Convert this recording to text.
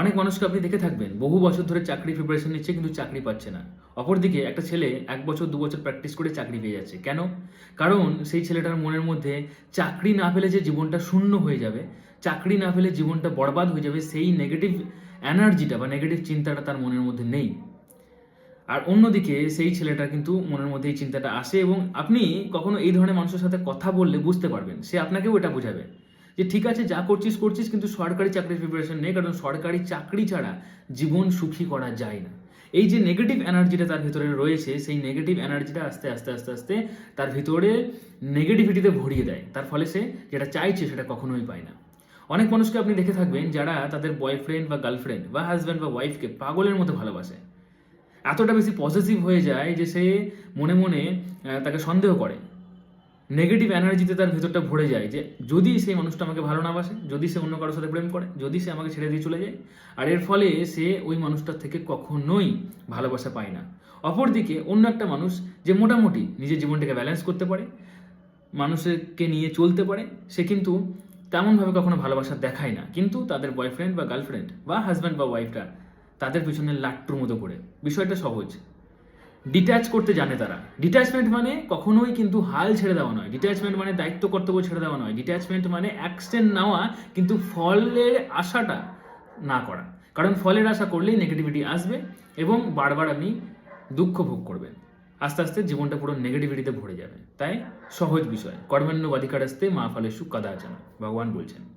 অনেক মানুষকে আপনি দেখে থাকবেন, বহু বছর ধরে চাকরি প্রিপারেশন নিচ্ছে কিন্তু চাকরি পাচ্ছে না। অপরদিকে একটা ছেলে এক বছর, দু বছর প্র্যাকটিস করে চাকরি পেয়ে যাচ্ছে। কেন? কারণ সেই ছেলেটার মনের মধ্যে চাকরি না পেলে যে জীবনটা শূন্য হয়ে যাবে, চাকরি না পেলে জীবনটা বরবাদ হয়ে যাবে, সেই নেগেটিভ এনার্জিটা বা নেগেটিভ চিন্তাটা তার মনের মধ্যে নেই। আর অন্যদিকে সেই ছেলেটা কিন্তু মনের মধ্যে এই চিন্তাটা আসে এবং আপনি কখনো এই ধরনের মানুষের সাথে কথা বললে বুঝতে পারবেন, সে আপনাকেও এটা বোঝাবে। যে ঠিক আছে, যা করছিস করছিস, কিন্তু সরকারি চাকরির প্রিপারেশন নেই, কারণ সরকারি চাকরি ছাড়া জীবন সুখী করা যায় না। এই যে নেগেটিভ এনার্জিটা তার ভিতরে রয়েছে, সেই নেগেটিভ এনার্জিটা আস্তে আস্তে আস্তে আস্তে তার ভিতরে নেগেটিভিটিতে ভরিয়ে দেয়। তার ফলে সে যেটা চাইছে সেটা কখনোই পায় না। অনেক মানুষকে আপনি দেখে থাকবেন যারা তাদের বয়ফ্রেন্ড বা গার্লফ্রেন্ড বা হাজব্যান্ড বা ওয়াইফকে পাগলের মতো ভালোবাসে। এতটা বেশি পজিটিভ হয়ে যায় যে সে মনে মনে তাকে সন্দেহ করে। নেগেটিভ এনার্জিতে তার ভেতরটা ভরে যায় যে যদি সেই মানুষটা আমাকে ভালো না বাসে, যদি সে অন্য কারোর সাথে প্রেম করে, যদি সে আমাকে ছেড়ে দিয়ে চলে যায়, আর এর ফলে সে ওই মানুষটার থেকে কখনোই ভালোবাসা পায় না। অপরদিকে অন্য একটা মানুষ যে মোটামুটি নিজের জীবনটাকে ব্যালেন্স করতে পারে, মানুষকে নিয়ে চলতে পারে, সে কিন্তু তেমনভাবে কখনো ভালোবাসা দেখায় না। কিন্তু তাদের বয়ফ্রেন্ড বা গার্লফ্রেন্ড বা হাজব্যান্ড বা ওয়াইফটা তাদের পিছনে লাট্টুর মতো করে। বিষয়টা সহজ। ডিট্যাচ করতে জানে তারা। ডিট্যাচমেন্ট মানে কখনোই কিন্তু হাল ছেড়ে দেওয়া নয়। ডিট্যাচমেন্ট মানে দায়িত্ব, কর্তব্য ছেড়ে দেওয়া নয়। ডিট্যাচমেন্ট মানে অ্যাকশন নেওয়া, কিন্তু ফলের আশাটা না করা। কারণ ফলের আশা করলেই নেগেটিভিটি আসবে এবং বারবার আপনি দুঃখ ভোগ করবেন। আস্তে আস্তে জীবনটা পুরো নেগেটিভিটিতে ভরে যাবে। তাই সহজ বিষয়। কর্মান্যবাধিকার আসতে মা ফলের সুখ কাদা ভগবান বলছেন।